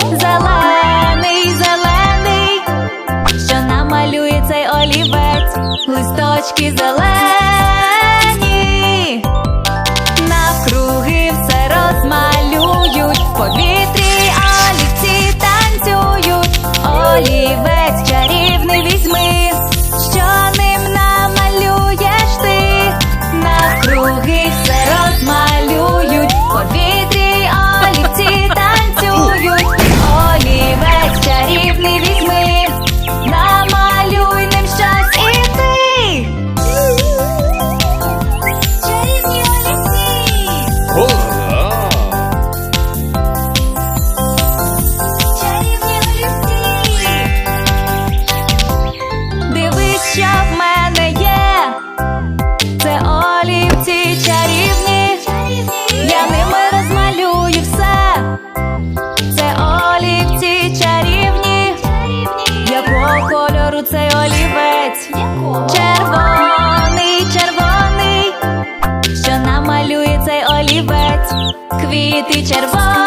Зелений, зелений, що намалює цей олівець, листочки зелені. vidi červo.